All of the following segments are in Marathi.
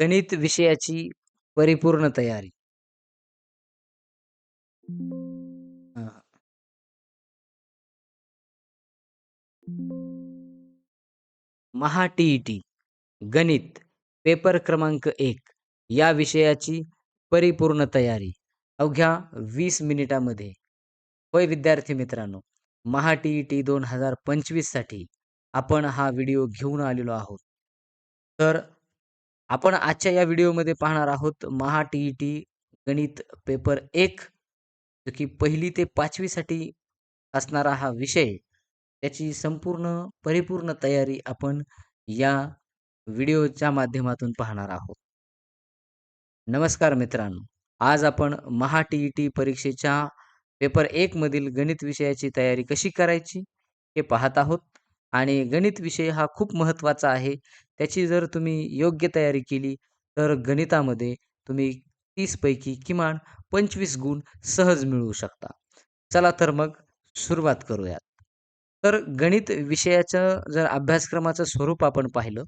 गणित विषयाची परिपूर्ण तयारी. हां. महा टीईटी गणित पेपर क्रमांक एक या विषयाची परिपूर्ण तयारी अवघ्या वीस मिनिटामध्ये. होय विद्यार्थी मित्रांनो, महा टीईटी दोन हजार पंचवीससाठी आपण हा व्हिडिओ घेऊन आलेलो आहोत. तर आपण आजच्या या व्हिडिओमध्ये पाहणार आहोत महा टी टी गणित पेपर एक जो की पहिली ते 5वी साठी असणारा हा विषय, त्याची संपूर्ण परिपूर्ण तयारी आपण या व्हिडिओच्या माध्यमातून पाहणार आहोत. नमस्कार मित्रांनो, आज आपण महा टी टी परीक्षेच्या पेपर एक मधील गणित विषयाची तयारी कशी करायची हे पाहत आहोत आणि गणित विषय हा खूप महत्त्वाचा आहे. त्याची जर तुम्ही योग्य तयारी केली तर गणितामध्ये तुम्ही 30 पैकी किमान 25 गुण सहज मिळवू शकता. चला तर मग सुरुवात करूयात. तर गणित विषयाचं जर अभ्यासक्रमाचं स्वरूप आपण पाहिलं,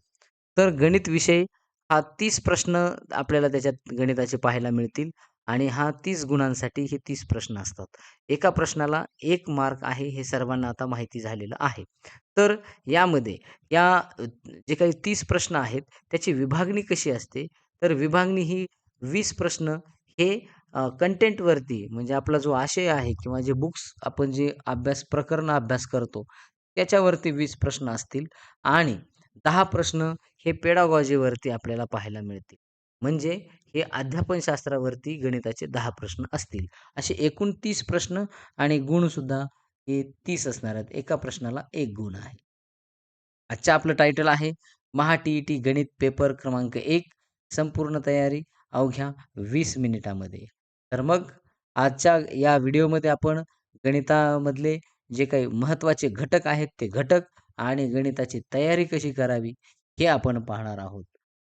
तर गणित विषय हा तीस प्रश्न आपल्याला त्याच्यात गणिताचे पाहायला मिळतील आणि हा तीस गुणांसाठी हे तीस प्रश्न असतात. एका प्रश्नाला एक मार्क आहे हे सर्वांना आता माहिती झालेलं आहे. तर यामध्ये या जे काही तीस प्रश्न आहेत त्याची विभागणी कशी असते? तर विभागणी ही वीस प्रश्न हे कंटेंटवरती म्हणजे आपला जो आशय आहे किंवा जे बुक्स आपण जे अभ्यास प्रकरण अभ्यास करतो त्याच्यावरती वीस प्रश्न असतील आणि दहा प्रश्न हे पेडागॉजीवरती आपल्याला पाहायला मिळतील. म्हणजे हे अध्यापनशास्त्रावरती गणिताचे दहा प्रश्न असतील. असे एकूण तीस प्रश्न आणि गुणसुद्धा हे तीस असणार आहेत. एका प्रश्नाला एक गुण आहे. आजचं आपलं टायटल आहे महा टी-ई-टी गणित पेपर क्रमांक एक संपूर्ण तयारी अवघ्या वीस मिनिटामध्ये. तर मग आजच्या या व्हिडिओमध्ये आपण गणितामधले जे काही महत्त्वाचे घटक आहेत ते घटक आणि गणिताची तयारी कशी करावी हे आपण पाहणार आहोत.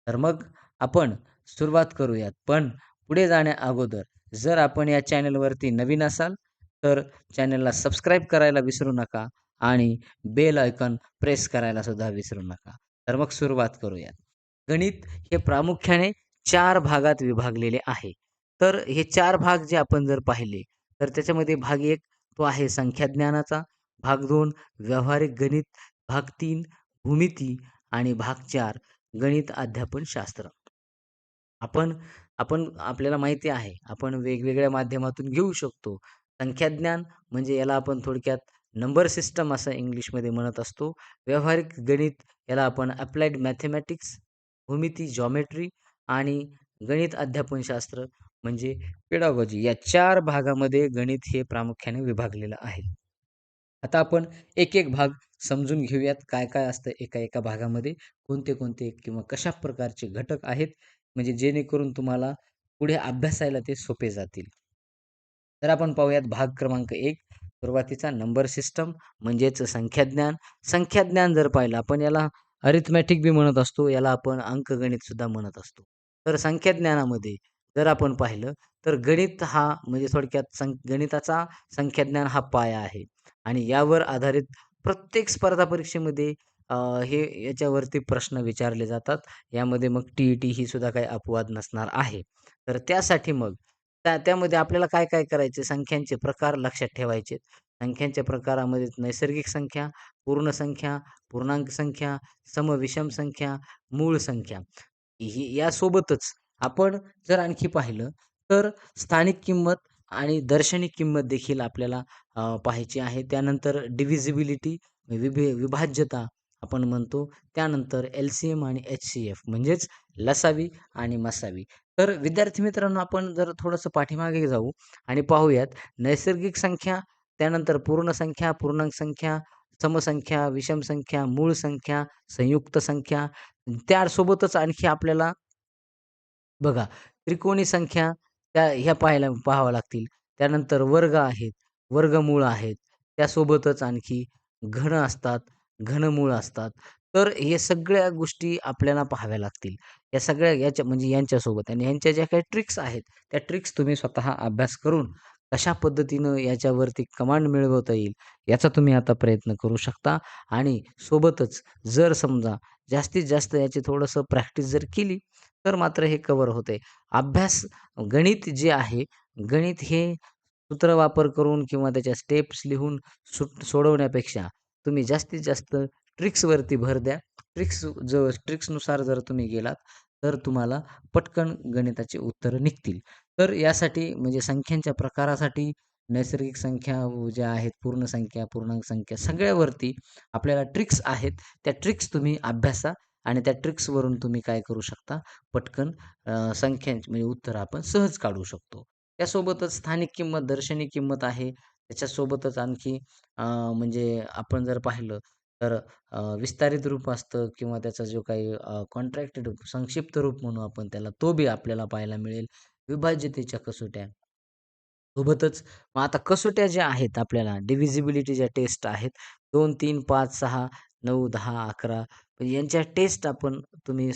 तर मग आपण सुरुवात करूयात. पण पुढे जाण्या अगोदर जर आपण या चॅनलवरती नवीन असाल तर चॅनलला सबस्क्राईब करायला विसरू नका आणि बेल आयकॉन प्रेस करायला सुद्धा विसरू नका. तर मग सुरुवात करूयात. गणित हे प्रामुख्याने चार भागात विभागलेले आहे. तर हे चार भाग जे आपण जर पाहिले तर त्याच्यामध्ये भाग एक तो आहे संख्याज्ञानाचा, भाग दोन व्यावहारिक गणित, भाग तीन भूमिती आणि भाग चार गणित अध्यापनशास्त्र. आपण आपण आपल्याला माहिती आहे आपण वेगवेगळ्या माध्यमातून घेऊ शकतो. संख्याज्ञान म्हणजे याला आपण थोडक्यात नंबर सिस्टम असं इंग्लिशमध्ये म्हणत असतो. व्यावहारिक गणित याला आपण अप्लाइड मॅथेमॅटिक्स, भूमिती जॉमेट्री आणि गणित अध्यापनशास्त्र म्हणजे पेडागॉजी या चार भागामध्ये गणित हे प्रामुख्याने विभागलेलं आहे. आता आपण एक-एक भाग समजून घेऊयात. काय-काय असतं एका-एका भागामध्ये, कोणते-कोणते किंवा कशा प्रकारचे घटक आहेत म्हणजे जेणेकरून तुम्हाला पुढे अभ्यासायला ते सोपे जातील. तर आपण पाहूयात भाग क्रमांक एक सुरुवातीचा नंबर सिस्टम म्हणजेच संख्याज्ञान. संख्याज्ञान जर पाहिलं आपण याला अरिथमॅटिक बी म्हणत असतो. याला आपण अंकगणित सुद्धा म्हणत असतो. तर संख्याज्ञानामध्ये जर आपण पाहिलं तर गणित हा म्हणजे थोडक्यात सं गणिताचा संख्याज्ञान हा पाया आहे आणि यावर आधारित प्रत्येक स्पर्धा परीक्षेमध्ये हे याच्यावरती प्रश्न विचारले जातात. यामध्ये मग टी-ई-टी ही सुद्धा काही अपवाद नसणार आहे. तर त्यासाठी मग त्या त्यामध्ये आपल्याला काय-काय करायचे संख्यांचे प्रकार लक्षात ठेवायचे. संख्यांच्या प्रकारामध्ये नैसर्गिक संख्या, पूर्ण संख्या, पूर्णांक संख्या, समविषम संख्या, मूळ संख्या. ही यासोबतच आपण जर आणखी पाहिलं तर स्थानिक किंमत आणि दर्शनी किंमत देखील आपल्याला पाहायची आहे. त्यानंतर डिव्हिजिबिलिटी विभे विभाज्यता आपण म्हणतो. त्यानंतर एल-सी-एम आणि एच-सी-एफ म्हणजेच लसावी आणि मसावी. तर विद्यार्थी मित्रांनो आपण जर थोडंसं पाठीमागे जाऊ आणि पाहूयात नैसर्गिक संख्या, त्यानंतर पूर्ण संख्या, पूर्णांक संख्या, समसंख्या, विषम संख्या, मूळ संख्या, संयुक्त संख्या त्यासोबतच आणखी आपल्याला बघा त्रिकोणी संख्या त्या ह्या पाहायला पाहाव्या लागतील. त्यानंतर वर्ग आहेत, वर्गमूळ आहेत. त्यासोबतच आणखी घन असतात, घनमूळ असतात. तर हे सगळ्या गोष्टी आपल्याला पाहाव्या लागतील. या सगळ्या याच्या म्हणजे यांच्यासोबत आणि यांच्या ज्या काही ट्रिक्स आहेत, त्या ट्रिक्स तुम्ही स्वतः अभ्यास करून कशा पद्धतीनं याच्यावरती कमांड मिळवता येईल याचा तुम्ही आता प्रयत्न करू शकता आणि सोबतच जर समजा जास्तीत जास्त याची थोडंसं प्रॅक्टिस जर केली तर मात्र हे कव्हर होते अभ्यास गणित जे आहे गणित हे सूत्र वापर करून किंवा त्याच्या स्टेप्स लिहून सुट सोडवण्यापेक्षा तुम्ही जास्तीत जास्त ट्रिक्सवरती भर द्या. ट्रिक्स जर ट्रिक्सनुसार जर तुम्ही गेलात तर तुम्हाला पटकन गणिताची उत्तरं निघतील. तर यासाठी म्हणजे संख्यांच्या प्रकारासाठी नैसर्गिक संख्या ज्या आहेत पूर्ण संख्या पूर्णांक संख्या सगळ्यावरती आपल्याला ट्रिक्स आहेत. त्या ट्रिक्स तुम्ही अभ्यासा आणि त्या ट्रिक्सवरून तुम्ही काय करू शकता? पटकन संख्यांची म्हणजे उत्तर आपण सहज काढू शकतो. त्यासोबतच स्थानिक किंमत दर्शनी किंमत आहे. त्याच्यासोबतच आणखी म्हणजे आपण जर पाहिलं तर विस्तारित रूप असतं किंवा त्याचा जो काही कॉन्ट्रॅक्टेड संक्षिप्त रूप म्हणू आपण त्याला तो बी आपल्याला पाहायला मिळेल. विभाज्यतेच्या कसोट्या. सोबतच मग आता कसोट्या ज्या आहेत आपल्याला डिव्हिजिबिलिटी ज्या टेस्ट आहेत. दोन तीन पाच सहा नऊ दहा अकरा म्हणजे यांच्या टेस्ट आपण तुम्ही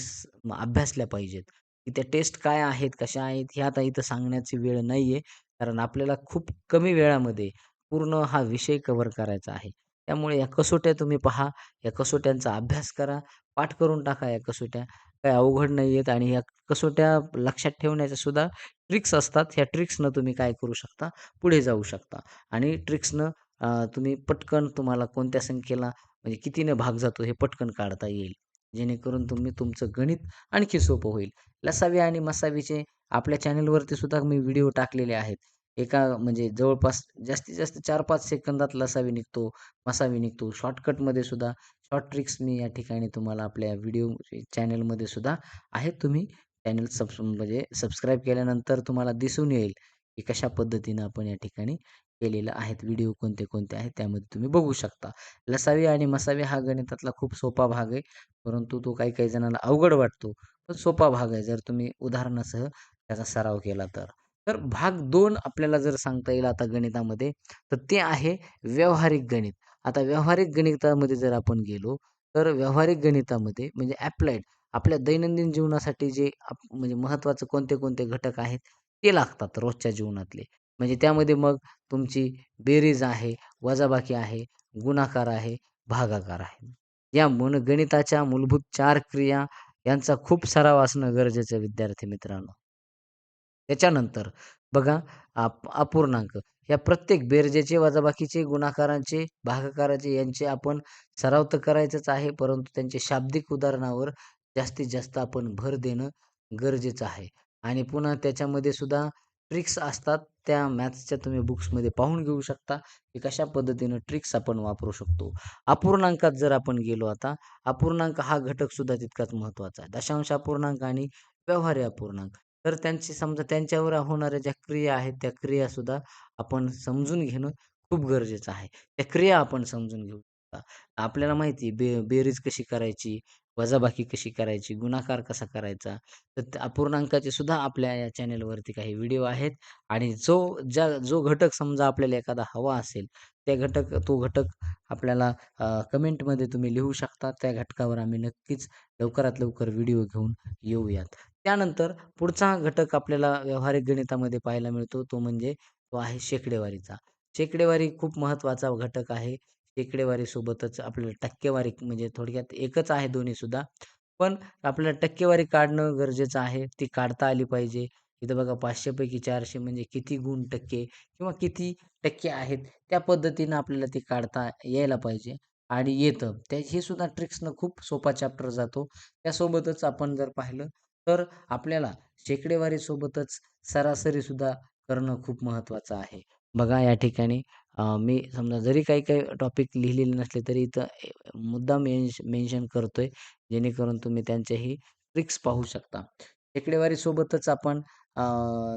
अभ्यासल्या पाहिजेत. की त्या टेस्ट काय आहेत कशा आहेत हे आता इथं सांगण्याची वेळ नाही आहे कारण आपल्याला खूप कमी वेळामध्ये पूर्ण हा विषय कव्हर करायचा आहे. त्यामुळे या कसोट्या तुम्ही पहा या कसोट्यांचा अभ्यास करा पाठ करून टाका या कसोट्या. काही अवघड नाही आहेत आणि या कसोट्या लक्षात ठेवण्याच्या सुद्धा ट्रिक्स असतात. ह्या ट्रिक्सनं तुम्ही काय करू शकता? पुढे जाऊ शकता. आणि ट्रिक्सनं तुम्ही पटकन तुम्हाला कोणत्या संख्येला म्हणजे कितीने भाग जातो हे पटकन काढता येईल. जेणेकरून तुम्ही तुमचं गणित आणखी सोपं होईल. लसावी आणि मसावीचे आपल्या चॅनलवरती सुद्धा मी व्हिडिओ टाकलेले आहेत. एका म्हणजे जवळपास जास्तीत जास्त चार पाच सेकंदात लसावी निघतो मसावी निघतो. शॉर्टकटमध्ये सुद्धा शॉर्ट ट्रिक्स मी या ठिकाणी तुम्हाला आपल्या व्हिडिओ चॅनलमध्ये सुद्धा आहेत. तुम्ही चॅनल सब म्हणजे सबस्क्राईब केल्यानंतर तुम्हाला दिसून येईल की कशा पद्धतीनं आपण या ठिकाणी केलेलं आहेत. व्हिडिओ कोणते कोणते आहेत त्यामध्ये तुम्ही बघू शकता. लसावी आणि मसावी हा गणितातला खूप सोपा भाग आहे परंतु तो काही काही जणांना अवघड वाटतो. पण सोपा भाग आहे. जर तुम्ही उदाहरणासह त्याचा सराव केला तर. तर भाग दोन आपल्याला जर सांगता येईल आता गणितामध्ये तर ते आहे व्यावहारिक गणित. आता व्यावहारिक गणितामध्ये जर आपण गेलो तर व्यावहारिक गणितामध्ये म्हणजे ॲप्लाइड आपल्या दैनंदिन जीवनासाठी जे म्हणजे महत्त्वाचं कोणते कोणते घटक आहेत ते लागतात रोजच्या जीवनातले. म्हणजे त्यामध्ये मग तुमची बेरीज आहे वजाबाकी आहे गुणाकार आहे भागाकार आहे. या मन गणिताच्या मूलभूत चार क्रिया यांचा खूप सराव असणं गरजेचं विद्यार्थी मित्रांनो. त्याच्यानंतर बघा आप अपूर्णांक. या प्रत्येक बेरजेचे वजाबाकीचे गुणाकारांचे भागाकाराचे यांचे आपण सराव तर करायचंच आहे परंतु त्यांचे शाब्दिक उदाहरणावर जास्तीत जास्त आपण भर देणं गरजेचं आहे. आणि पुन्हा त्याच्यामध्ये सुद्धा ट्रिक्स असतात त्या मॅथ्सच्या तुम्ही बुक्समध्ये पाहून घेऊ शकता की कशा पद्धतीनं ट्रिक्स आपण वापरू शकतो. अपूर्णांकात जर आपण गेलो आता अपूर्णांक हा घटक सुद्धा तितकाच महत्त्वाचा आहे. दशांश अपूर्णांक आणि व्यवहार्य अपूर्णांक. तर त्यांची समजा त्यांच्यावर होणाऱ्या ज्या क्रिया आहेत त्या क्रियासुद्धा आपण समजून घेणं खूप गरजेचं आहे. त्या क्रिया आपण समजून घेऊ शकता. आपल्याला माहिती बे बेरीज कशी करायची? वजाबाकी कशी करायची गुणाकार कसा करायचा तर अपूर्णांकाचे सुद्धा आपल्या या चॅनेलवरती काही व्हिडिओ आहेत. आणि जो ज्या जो घटक समजा आपल्याला एखादा हवा असेल त्या घटक तो घटक आपल्याला कमेंटमध्ये तुम्ही लिहू शकता. त्या घटकावर आम्ही नक्कीच लवकरात लवकर व्हिडिओ घेऊन येऊयात. त्यानंतर पुढचा घटक आपल्याला व्यावहारिक गणितामध्ये पाहायला मिळतो तो म्हणजे तो आहे शेकडेवारीचा. शेकडेवारी खूप महत्त्वाचा घटक आहे. शेकडेवारीसोबतच आपल्याला टक्केवारी म्हणजे थोडक्यात एकच आहे दोन्हीसुद्धा पण आपल्याला टक्केवारी काढणं गरजेचं आहे. ती काढता आली पाहिजे. इथं बघा पाचशेपैकी चारशे म्हणजे किती गुण टक्के किंवा किती टक्के आहेत त्या पद्धतीनं आपल्याला ती काढता यायला पाहिजे आणि येतं. त्या हे सुद्धा ट्रिक्सनं खूप सोपा चॅप्टर जातो. त्यासोबतच आपण जर पाहिलं तर आपल्याला शेकडेवारीसोबतच सरासरीसुद्धा करणं खूप महत्त्वाचं आहे. बघा या ठिकाणी मी समजा जरी काही काही टॉपिक लिहिलेले नसले तरी इथं मुद्दा मेन्श मेन्शन करतो आहे जेणेकरून तुम्ही त्यांच्याही ट्रिक्स पाहू शकता. शेकडेवारीसोबतच आपण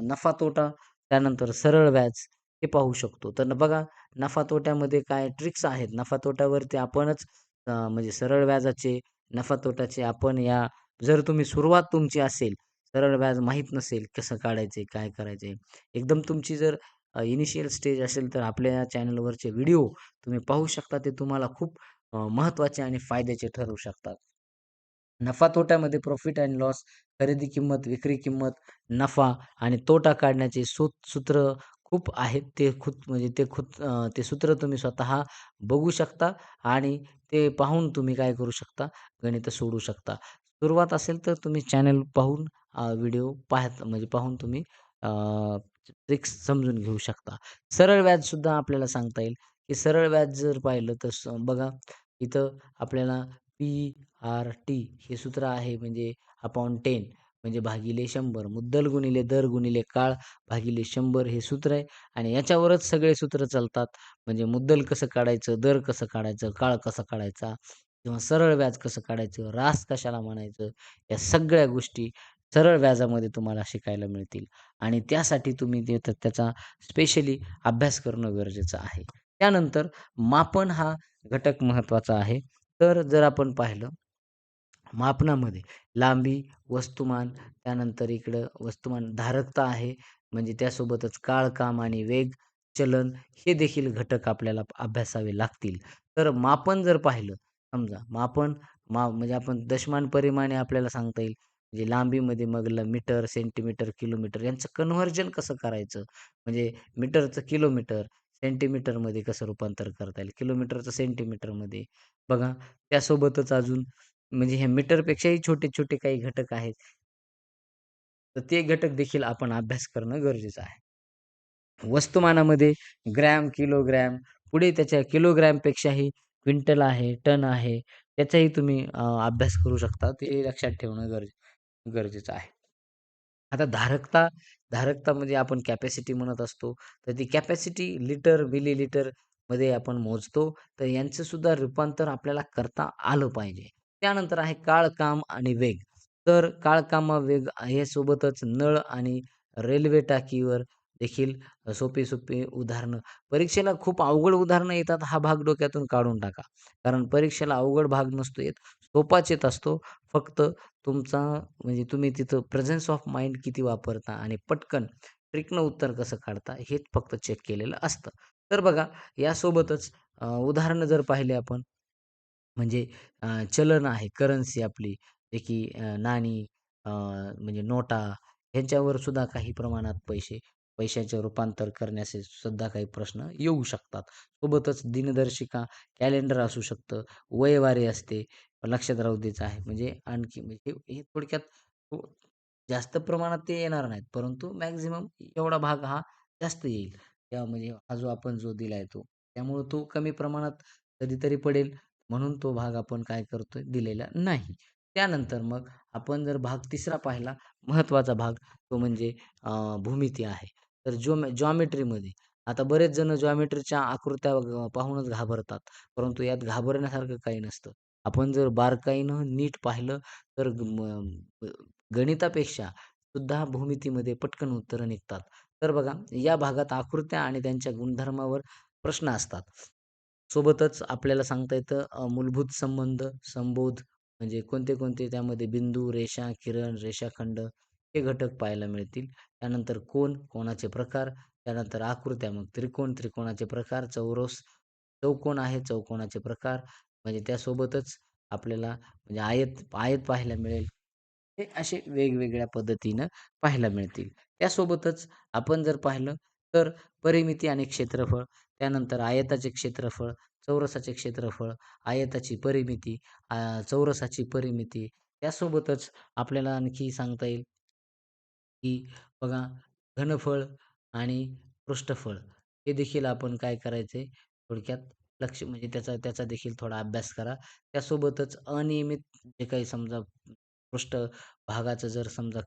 नफा तोटा त्यानंतर सरळ व्याज हे पाहू शकतो. तर बघा नफा तोट्यामध्ये काय ट्रिक्स आहेत? नफा तोट्यावरती आपणच म्हणजे सरळ व्याजाचे नफा तोटाचे आपण या जर तुम्ही सुरुवात तुमची असेल सरळ व्याज माहीत नसेल कसं काढायचे काय करायचे एकदम तुमची जर इनिशियल स्टेज असेल तर आपल्या या चॅनलवरचे व्हिडिओ तुम्ही पाहू शकता. ते तुम्हाला खूप महत्त्वाचे आणि फायद्याचे ठरू शकतात. नफा तोट्यामध्ये प्रॉफिट अँड लॉस खरेदी किंमत विक्री किंमत नफा आणि तोटा काढण्याचे सूत सूत्र खूप आहेत. ते खुद म्हणजे ते खुद ते सूत्र तुम्ही स्वतः बघू शकता आणि ते पाहून तुम्ही काय करू शकता? गणित सोडू शकता. सुरुवात असेल तर तुम्ही चॅनल पाहून व्हिडिओ पाहत म्हणजे पाहून तुम्ही ट्रिक्स समजून घेऊ शकता. सरळ व्याजसुद्धा आपल्याला सांगता येईल, की सरळ व्याज जर पाहिलं तर बघा इथं आपल्याला पी-आर-टी हे सूत्र आहे म्हणजे अपॉन टेन म्हणजे भागिले शंभर मुद्दल गुणिले दर गुणिले काळ भागिले शंभर हे सूत्र आहे आणि याच्यावरच सगळे सूत्र चालतात. म्हणजे मुद्दल कसं काढायचं, दर कसं काढायचं, काळ कसा काढायचा किंवा सरळ व्याज कसं काढायचं, रास कशाला म्हणायचं, या सगळ्या गोष्टी सरळ व्याजामध्ये तुम्हाला शिकायला मिळतील आणि त्यासाठी तुम्ही ते त्याचा स्पेशली अभ्यास करणं गरजेचं आहे. त्यानंतर मापन हा घटक महत्त्वाचा आहे. तर जर आपण पाहिलं मापनामध्ये लांबी, वस्तुमान, त्यानंतर इकडं वस्तुमान धारकता आहे, म्हणजे त्यासोबतच काळ, काम आणि वेग, चलन हे देखील घटक आपल्याला अभ्यासावे लागतील. तर मापन जर पाहिलं, समजा मापन मा म्हणजे आपण दशमान परिमाणे आपल्याला सांगता येईल. म्हणजे लांबीमध्ये मग ल मीटर, सेंटीमीटर, किलोमीटर यांचं कन्व्हर्जन कसं करायचं? म्हणजे मीटरचं किलोमीटर, सेंटीमीटरमध्ये कसं रूपांतर करता येईल? किलोमीटरचं सेंटीमीटरमध्ये. बघा त्यासोबतच अजून म्हणजे हे मीटरपेक्षाही छोटे-छोटे काही घटक आहेत. तर ते घटक देखील आपण अभ्यास करणं गरजेचं आहे. वस्तुमानामध्ये ग्रॅम, किलोग्रॅम, पुढे त्याच्या किलोग्रॅमपेक्षाही क्विंटल आहे, टन आहे, त्याचाही तुम्ही अभ्यास करू शकता. ते लक्षात ठेवणं गरजे गरजेचं आहे. आता धारकता, धारकता म्हणजे आपण कॅपॅसिटी म्हणत असतो. तर ती कॅपॅसिटी लिटर, मिलीलिटरमध्ये आपण मोजतो. तर यांचं सुद्धा रूपांतर आपल्याला करता आलं पाहिजे. त्यानंतर आहे काळ, काम आणि वेग. तर काळ, काम, वेग हे सोबतच नळ आणि रेल्वे टाकीवर देखील सोपी-सोपी उदाहरणं. परीक्षेला खूप अवघड उदाहरणं येतात, हा भाग डोक्यातून काढून टाका. कारण परीक्षेला अवघड भाग नसतो येत, सोपाच येत असतो. फक्त तुमचा म्हणजे तुम्ही तिथं प्रेझेन्स ऑफ माइंड किती वापरता आणि पटकन ट्रिकनं उत्तर कसं काढता हेच फक्त चेक केलेलं असतं. तर बघा यासोबतच उदाहरणं जर पाहिले आपण म्हणजे चलन आहे, करन्सी आपली जे की नाणी म्हणजे नोटा ह्यांच्यावर सुद्धा काही प्रमाणात पैसे पैशाचे रूपांतर करण्याचे सुद्धा काही प्रश्न येऊ शकतात. सोबतच दिनदर्शिका, कॅलेंडर असू शकतं, वयवारी असते. लक्षात राहू द्यायचं आहे. म्हणजे आणखी म्हणजे हे थोडक्यात हो, जास्त प्रमाणात ते येणार नाहीत, परंतु मॅक्झिमम एवढा भाग हा जास्त येईल. किंवा म्हणजे हा जो आपण जो दिला आहे तो. त्यामुळं तो कमी प्रमाणात कधीतरी पडेल म्हणून तो भाग आपण काय करतोय दिलेला नाही. त्यानंतर मग आपण जर भाग तिसरा पाहिला महत्त्वाचा भाग तो म्हणजे भूमिती आहे. तर जो जॉमेट्रीमध्ये आता बरेच जण जॉमेट्रीच्या आकृत्या पाहूनच घाबरतात. परंतु यात घाबरण्यासारखं काही नसतं. आपण जर बारकाईनं नीट पाहिलं तर गणितापेक्षा सुद्धा भूमितीमध्ये पटकन उत्तरं निघतात. तर बघा या भागात आकृत्या आणि त्यांच्या गुणधर्मावर प्रश्न असतात. सोबतच आपल्याला सांगता येतं मूलभूत संबंध, संबोध म्हणजे कोणते-कोणते त्यामध्ये बिंदू, रेषा, किरण, रेषाखंड हे घटक पाहायला मिळतील. त्यानंतर कोण कोणाचे प्रकार, त्यानंतर आकृत्या मग त्रिकोण, त्रिकोणाचे प्रकार, चौरस, चौकोन आहे, चौकोनाचे प्रकार म्हणजे त्यासोबतच आपल्याला म्हणजे आयत आयत पाहायला मिळेल. हे असे वेगवेगळ्या पद्धतीनं पाहायला मिळतील. त्यासोबतच आपण जर पाहिलं तर परिमिती आणि क्षेत्रफळ, त्यानंतर आयताचे क्षेत्रफळ, चौरसाचे क्षेत्रफळ, आयताची परिमिती, चौरसाची परिमिती. त्यासोबतच आपल्याला आणखी सांगता येईल की बघा घनफळ आणि पृष्ठफळ हे देखील आपण काय करायचे थोडक्यात लक्ष म्हणजे त्याचा त्याचा देखील थोडा अभ्यास करा. त्यासोबतच अनियमित जे काही समजा पृष्ठ भागाचं जर समजा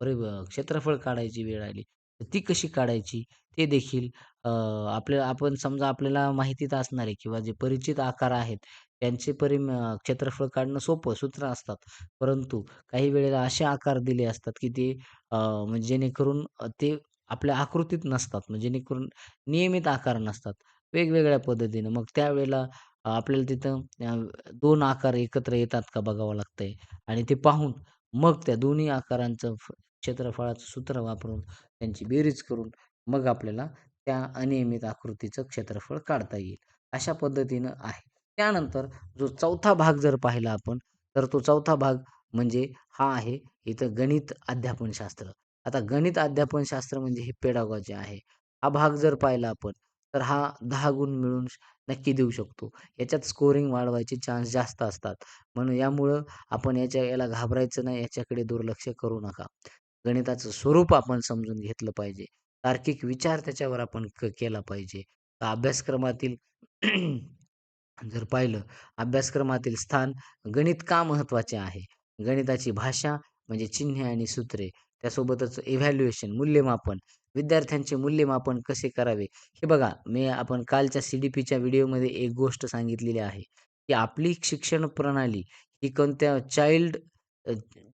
परि क्षेत्रफळ काढायची वेळ आली, तर ती कशी काढायची ते देखील आपल्या आपण समजा आपल्याला माहितीत असणारे किंवा जे परिचित आकार आहेत त्यांचे परिम क्षेत्रफळ काढणं सोपं सूत्र असतात. परंतु काही वेळेला असे आकार दिले असतात की ते म्हणजे जेणेकरून ते आपल्या आकृतीत नसतात. म्हणजे जेणेकरून नियमित आकार नसतात. वेगवेगळ्या पद्धतीनं मग त्यावेळेला आपल्याला तिथं दोन आकार एकत्र येतात का बघावं लागतंय आणि ते पाहून मग त्या दोन्ही आकारांचं क्षेत्रफळाचं सूत्र वापरून त्यांची बेरीज करून मग आपल्याला त्या अनियमित आकृतीचं क्षेत्रफळ काढता येईल. अशा पद्धतीनं आहे. त्यानंतर जो चौथा भाग जर पाहिला आपण, तर तो चौथा भाग म्हणजे हा आहे इथं गणित अध्यापनशास्त्र. आता गणित अध्यापनशास्त्र म्हणजे हे पेडागॉजी आहे. हा भाग जर पाहिला आपण, तर हा दहा गुण मिळून नक्की देऊ शकतो. याच्यात स्कोरिंग वाढवायचे चान्स जास्त असतात. म्हणून यामुळं आपण याच्या याला घाबरायचं नाही, याच्याकडे दुर्लक्ष करू नका. गणिताचं स्वरूप आपण समजून घेतलं पाहिजे. तार्किक विचार त्याच्यावर आपण क केला पाहिजे. अभ्यासक्रमातील जर पाहिलं, अभ्यासक्रमातील स्थान गणित का महत्त्वाचे आहे? गणिताची भाषा म्हणजे चिन्हे आणि सूत्रे, त्यासोबतच इव्हॅल्युएशन मूल्यमापन, विद्यार्थ्यांचे मूल्यमापन कसे करावे? हे बघा, मी आपण कालच्या सी-डी-पीच्या व्हिडिओमध्ये एक गोष्ट सांगितलेली आहे, की आपली शिक्षण प्रणाली ही कोणत्या चाइल्ड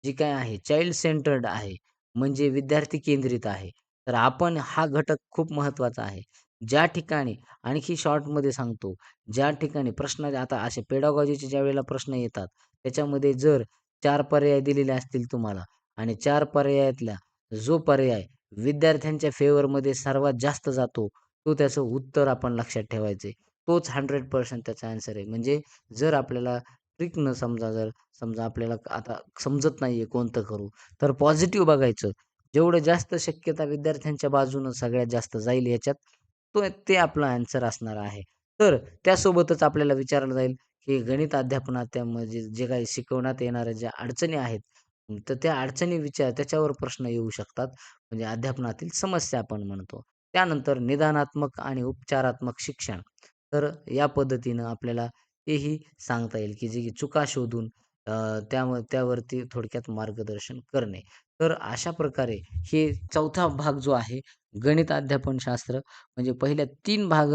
जी काय आहे चाइल्ड सेंटर्ड आहे. म्हणजे विद्यार्थी केंद्रित आहे. तर आपण हा घटक खूप महत्त्वाचा आहे. ज्या ठिकाणी आणखी शॉर्टमध्ये सांगतो, ज्या ठिकाणी प्रश्न आता असे पेडॉगॉजीच्या ज्या वेळेला प्रश्न येतात, त्याच्यामध्ये जर चार पर्याय दिलेले असतील तुम्हाला आणि चार पर्यायातला जो पर्याय विद्यार्थ्यांच्या फेवरमध्ये सर्वात जास्त जातो, तो त्याचं उत्तर आपण लक्षात ठेवायचे तोच 100% त्याचा आन्सर आहे. म्हणजे जर आपल्याला ट्रिक न समजा जर समजा आपल्याला आता समजत नाहीये कोणतं करू, तर पॉझिटिव्ह बघायचं. जेवढं जास्त शक्यता विद्यार्थ्यांच्या बाजूनं सगळ्यात जास्त जाईल याच्यात, तो ते आपला आन्सर असणार आहे. तर त्यासोबतच आपल्याला विचारलं जाईल, की गणित अध्यापनात त्यामध्ये जे काही शिकवण्यात येणाऱ्या ज्या अडचणी आहेत, तर त्या अडचणी विचार त्याच्यावर प्रश्न येऊ शकतात. म्हणजे अध्यापनातील समस्या आपण म्हणतो. त्यानंतर निदानात्मक आणि उपचारात्मक शिक्षण. तर या पद्धतीनं आपल्याला तेही सांगता येईल, की जे की चुका शोधून त्या त्यावरती थोडक्यात मार्गदर्शन करणे. तर अशा प्रकारे हे चौथा भाग जो आहे गणित अध्यापनशास्त्र म्हणजे पहिल्या तीन भाग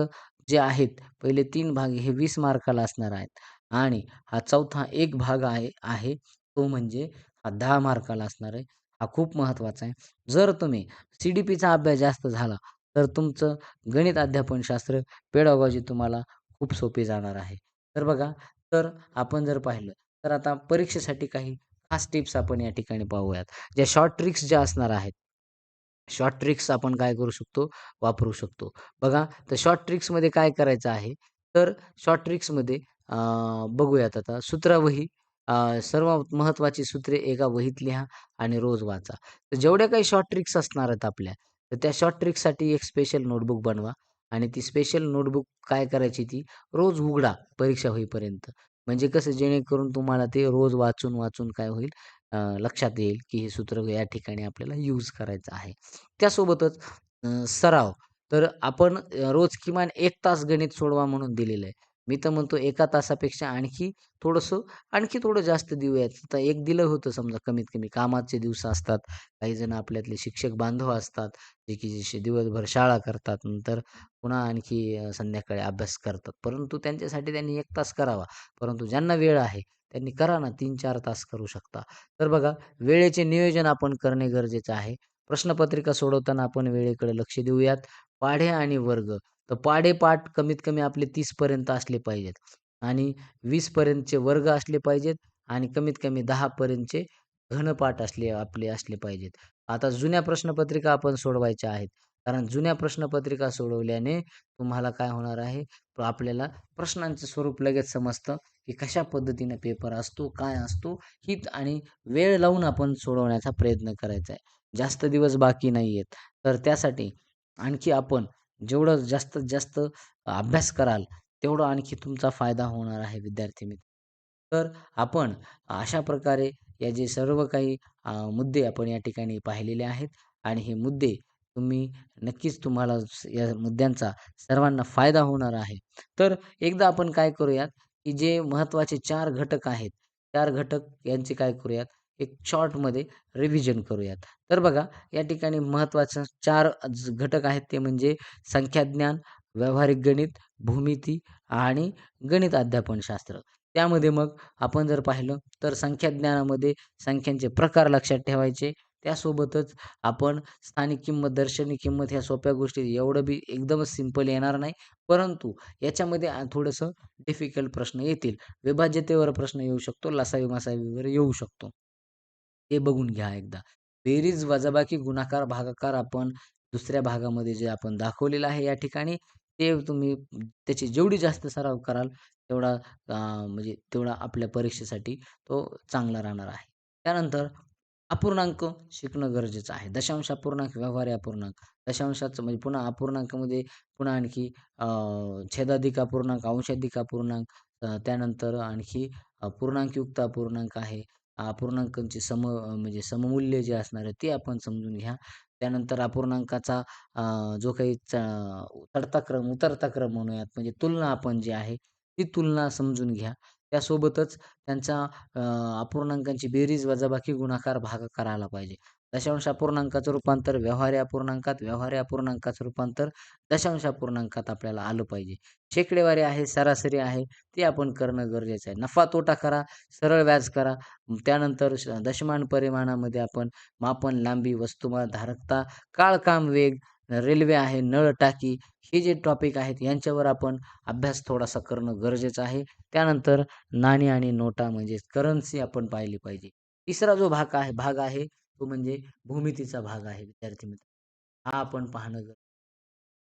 जे आहेत, पहिले तीन भाग हे वीस मार्काला असणार आहेत आणि हा चौथा एक भाग आहे आहे तो म्हणजे हा दहा मार्काला असणार आहे. हा खूप महत्त्वाचा आहे. जर तुम्ही सी-डी-पीचा अभ्यास जास्त झाला, तर तुमचं गणित अध्यापनशास्त्र, पेडागॉजी तुम्हाला खूप सोपी जाणार आहे. तर बघा, तर आपण जर पाहिलं, तर आता परीक्षेसाठी काही खास टिप्स आपण या ठिकाणी पाहूयात. ज्या शॉर्ट ट्रिक्स ज्या असणार आहेत. शॉर्ट ट्रिक्स आपण काय करू शकतो, वापरू शकतो. बघा, तर शॉर्ट ट्रिक्समध्ये काय करायचं आहे, तर शॉर्ट ट्रिक्समध्ये बघूयात आता सूत्रावही सर्वात सर्व महत्त्वाची सूत्रे एका वहीत लिहा आणि रोज वाचा. तर जेवढ्या काही शॉर्ट ट्रिक्स असणार आहेत आपल्या, तर त्या शॉर्ट ट्रिक्ससाठी एक स्पेशल नोटबुक बनवा आणि ती स्पेशल नोटबुक काय करायची ती रोज उघडा परीक्षा होईपर्यंत. म्हणजे कसं जेणेकरून तुम्हाला ते रोज वाचून, वाचून काय होईल लक्षात येईल, की हे सूत्र या ठिकाणी आपल्याला यूज करायचं आहे. त्यासोबतच सराव. तर आपण रोज किमान एक तास गणित सोडवा म्हणून दिलेलं आहे. मी तर म्हणतो एका तासापेक्षा आणखी थोडंसं आणखी थोडं जास्त देऊयात. आता एक दिलं होतं समजा कमीत कमी. कामाचे दिवस असतात. काही जण आपल्यातले शिक्षक बांधव असतात, जे की जे दिवसभर शाळा करतात. नंतर पुन्हा आणखी संध्याकाळी अभ्यास करतात. परंतु त्यांच्यासाठी त्यांनी एक तास करावा. परंतु ज्यांना वेळ आहे त्यांनी करा ना 3-4 तास करू शकता. तर बघा वेळेचे नियोजन आपण करणे गरजेचं आहे. प्रश्नपत्रिका सोडवताना आपण वेळेकडे लक्ष देऊयात. पाढे आणि वर्ग. तर पाडेपाठ कमीत कमी आपले तीसपर्यंत असले पाहिजेत आणि वीसपर्यंतचे वर्ग असले पाहिजेत आणि कमीत कमी दहापर्यंतचे घनपाठ असले आपले असले पाहिजेत. आता जुन्या प्रश्नपत्रिका आपण सोडवायच्या आहेत. कारण जुन्या प्रश्नपत्रिका सोडवल्याने तुम्हाला काय होणार आहे, आपल्याला प्रश्नांचं स्वरूप लगेच समजतं, की कशा पद्धतीने पेपर असतो, काय असतो, ही आणि वेळ लावून आपण सोडवण्याचा प्रयत्न करायचा आहे. जास्त दिवस बाकी नाही आहेत. तर त्यासाठी आणखी आपण जेवढं जास्तीत जास्त अभ्यास कराल, तेवढा आणखी तुमचा फायदा होणार आहे विद्यार्थी मित्र. तर आपण अशा प्रकारे या जे सर्व काही मुद्दे आपण या ठिकाणी पाहिलेले आहेत आणि हे मुद्दे तुम्ही नक्कीच तुम्हाला या मुद्द्यांचा सर्वांना फायदा होणार आहे. तर एकदा आपण काय करूयात, की जे महत्त्वाचे चार घटक आहेत, चार घटक यांचे काय करूयात, एक शॉर्टमध्ये रिव्हिजन करूयात. तर बघा, या ठिकाणी महत्त्वाचं चार घटक आहेत ते म्हणजे संख्याज्ञान, व्यावहारिक गणित, भूमिती आणि गणित अध्यापनशास्त्र. त्यामध्ये मग आपण जर पाहिलं तर संख्याज्ञानामध्ये संख्यांचे प्रकार लक्षात ठेवायचे. त्यासोबतच आपण स्थानिक किंमत, दर्शनी किंमत ह्या सोप्या गोष्टी एवढं बी एकदमच सिंपल येणार नाही. परंतु याच्यामध्ये थोडंसं डिफिकल्ट प्रश्न येतील. विभाज्यतेवर प्रश्न येऊ शकतो, लसावी-मसावीवर येऊ शकतो. ते बघून घ्या एकदा. बेरीज, वजाबाकी, गुणाकार, भागाकार आपण दुसऱ्या भागामध्ये जे आपण दाखवलेलं आहे या ठिकाणी, ते तुम्ही त्याची जेवढी जास्त सराव कराल तेवढा म्हणजे तेवढा आपल्या परीक्षेसाठी तो चांगला राहणार आहे. त्यानंतर अपूर्णांक शिकणं गरजेचं आहे. दशांश अपूर्णांक, व्यवहार अपूर्णांक. दशांशाचं म्हणजे पुन्हा अपूर्णांकामध्ये पुन्हा आणखी छेदाधिक अपूर्णांक, अंशाधिक अपूर्णांक त्यानंतर आणखी पूर्णांकयुक्त अपूर्णांक आहे. अपूर्णांकांची सम म्हणजे सममूल्य जे असणार आहे ते आपण समजून घ्या. त्यानंतर अपूर्णांकाचा जो काही च चढता क्रम, उतरता क्रम म्हणूयात म्हणजे तुलना आपण जी आहे, ती तुलना समजून घ्या. त्यासोबतच त्यांचा अपूर्णांकांची बेरीज, वजाबाकी, गुणाकार, भागाकार आला पाहिजे. दशांश अपूर्णांकाचं रूपांतर व्यवहार्य अपूर्णांकात, व्यवहार्य अपूर्णांकाचं रूपांतर दशांश अपूर्णांकात आपल्याला आलं पाहिजे. शेकडेवारी आहे, सरासरी आहे, ते आपण करणं गरजेचं आहे. नफा तोटा करा, सरळ व्याज करा. त्यानंतर श दशमान परिमाणामध्ये आपण मापन, लांबी, वस्तुमान, धारकता, काळ, काम, वेग, रेल्वे आहे, नळ, टाकी हे जे टॉपिक आहेत यांच्यावर आपण अभ्यास थोडासा करणं गरजेचं आहे. त्यानंतर नाणी आणि नोटा म्हणजे करन्सी आपण पाहिली पाहिजे. तिसरा जो भाग आहे भाग आहे तो म्हणजे भूमितीचा भाग आहे विद्यार्थी मित्र. हा आपण पाहणं गरजेचं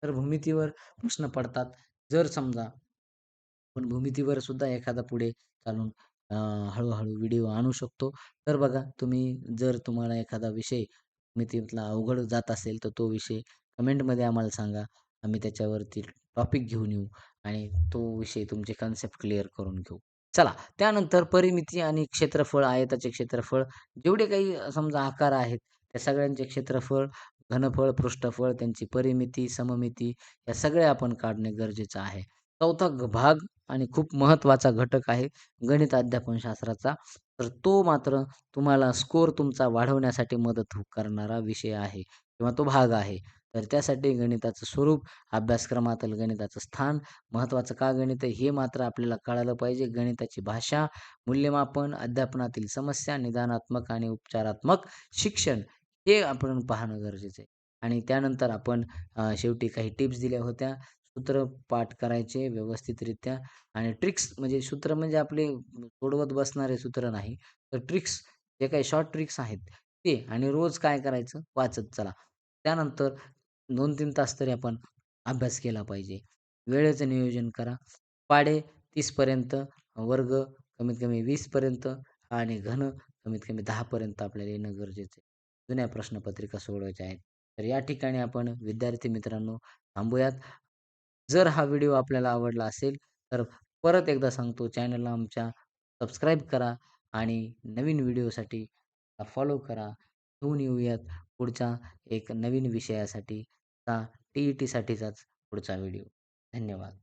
तर भूमितीवर प्रश्न पडतात. जर समजा आपण भूमितीवर सुद्धा एखादा पुढे चालून हळूहळू व्हिडिओ आणू शकतो. तर बघा तुम्ही जर तुम्हाला एखादा विषय भूमितीतला अवघड जात असेल, तर तो विषय कमेंटमध्ये आम्हाला सांगा. आम्ही त्याच्यावरती टॉपिक घेऊन येऊ आणि तो विषय तुमचे कन्सेप्ट क्लिअर करून घेऊ. चला त्यानंतर परिमिती आणि क्षेत्रफळ, आयताचे क्षेत्रफळ जेवढे काही समजा आकार आहेत, त्या सगळ्यांचे क्षेत्रफळ, घनफळ, पृष्ठफळ, त्यांची परिमिती, सममिती या सगळ्या आपण काढणे गरजेचं आहे. चौथा भाग आणि खूप महत्त्वाचा घटक आहे गणित अध्यापनशास्त्राचा. तर तो मात्र तुम्हाला स्कोर तुमचा वाढवण्यासाठी मदत करणारा विषय आहे किंवा तो भाग आहे. तर त्यासाठी गणिताचं स्वरूप, अभ्यासक्रमातील गणिताचं स्थान, महत्त्वाचं का गणित आहे हे मात्र आपल्याला कळालं पाहिजे. गणिताची भाषा, मूल्यमापन, अध्यापनातील समस्या, निदानात्मक आणि उपचारात्मक शिक्षण हे आपण पाहणं गरजेचं आहे. आणि त्यानंतर आपण शेवटी काही टिप्स दिल्या होत्या. सूत्र पाठ करायचे व्यवस्थितरित्या आणि ट्रिक्स म्हणजे सूत्र म्हणजे आपले सोडवत बसणारे सूत्र नाही, तर ट्रिक्स जे काही शॉर्ट ट्रिक्स आहेत ते आणि रोज काय करायचं वाचत चला. त्यानंतर 2-3 तास तरी आपण अभ्यास केला पाहिजे. वेळेचं नियोजन करा. पाढे तीसपर्यंत वर्ग कमीत कमी वीसपर्यंत आणि घन कमीत कमी दहापर्यंत आपल्याला येणं गरजेचं आहे. जुन्या प्रश्नपत्रिका सोडवायच्या आहेत. तर या ठिकाणी आपण विद्यार्थी मित्रांनो थांबूयात. जर हा व्हिडिओ आपल्याला आवडला असेल, तर परत एकदा सांगतो चॅनलला आमच्या सबस्क्राईब करा आणि नवीन व्हिडिओसाठी फॉलो करा. घेऊन येऊयात पुढच्या एक नवीन विषयासाठी का टी-ई-टीसाठीचाच पुढचा व्हिडिओ. धन्यवाद.